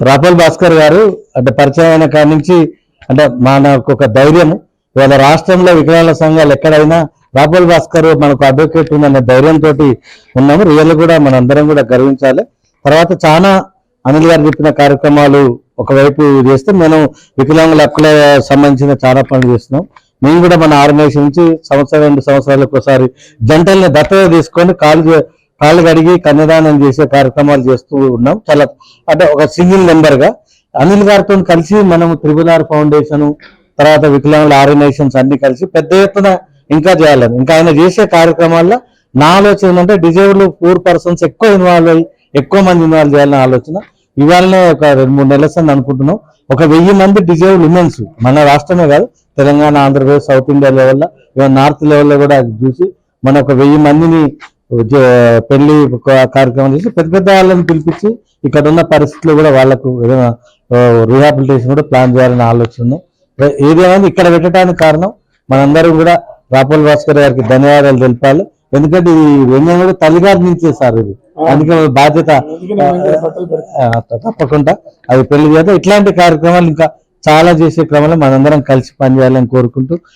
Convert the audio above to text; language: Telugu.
రాపల్ భాస్కర్ గారు అంటే పరిచయం అయిన కాడి నుంచి అంటే మనకు ఒక ధైర్యం ఇవాళ రాష్ట్రంలో వికలాంగుల సంఘాలు ఎక్కడైనా రాపల్ భాస్కర్ మనకు అడ్వకేట్ ఉందనే ధైర్యంతో ఉన్నాము. రియల్ కూడా మనందరం కూడా గర్వించాలి. తర్వాత చాలా అనిల్ గారు చెప్పిన కార్యక్రమాలు ఒకవైపు చేస్తే మనం వికలాంగుల హక్కుల సంబంధించిన చాలా పనులు చేస్తున్నాం. మేము కూడా మన ఆర్గనైజేషన్ నుంచి సంవత్సరం రెండు సంవత్సరాలకు ఒకసారి జంటల్ని దత్తత తీసుకొని కాలు చే- కాళ్ళు కడిగి కన్యదానం చేసే కార్యక్రమాలు చేస్తూ ఉన్నాం. చాలా అంటే ఒక సింగిల్ మెంబర్గా అనిల్ గారితో కలిసి మనం త్రిబుల్ ఆర్ ఫౌండేషన్ తర్వాత వికలాంగుల ఆర్గనైజేషన్స్ అన్ని కలిసి పెద్ద ఎత్తున ఇంకా చేయాలని. ఇంకా ఆయన చేసే కార్యక్రమాల్లో నా ఆలోచన ఏంటంటే డిజేబుల్ పూర్ పర్సన్స్ ఎక్కువ ఇన్వాల్వ్ అయ్యి ఎక్కువ మంది ఇన్వాల్వ్ చేయాలని ఆలోచన. ఇవాళనే ఒక రెండు మూడు నెలల అని అనుకుంటున్నాం. ఒక వెయ్యి మంది డిజేబుల్ ఉమెన్స్ మన రాష్ట్రమే కాదు తెలంగాణ ఆంధ్రప్రదేశ్ సౌత్ ఇండియా లెవెల్లో ఇవన్న నార్త్ లెవెల్లో కూడా అది చూసి మన ఒక వెయ్యి మందిని పెళ్ళి కార్యక్రమం చేసి పెద్ద పెద్ద వాళ్ళని పిలిపించి ఇక్కడ ఉన్న పరిస్థితుల్లో కూడా వాళ్ళకు ఏదైనా రీహాబిలిటేషన్ కూడా ప్లాన్ చేయాలని ఆలోచన ఉంది. ఏదేమైనా ఇక్కడ పెట్టడానికి కారణం మనందరం కూడా రాపల్ భాస్కర్ గారికి ధన్యవాదాలు తెలపాలి. ఎందుకంటే ఇది వెంగం కూడా తల్లిగారి నుంచే సార్ ఇది అందుకే బాధ్యత తప్పకుండా అది పెళ్ళి చేద్దాం. ఇట్లాంటి కార్యక్రమాలు ఇంకా చాలా చేసే క్రమంలో మనందరం కలిసి పనిచేయాలని కోరుకుంటూ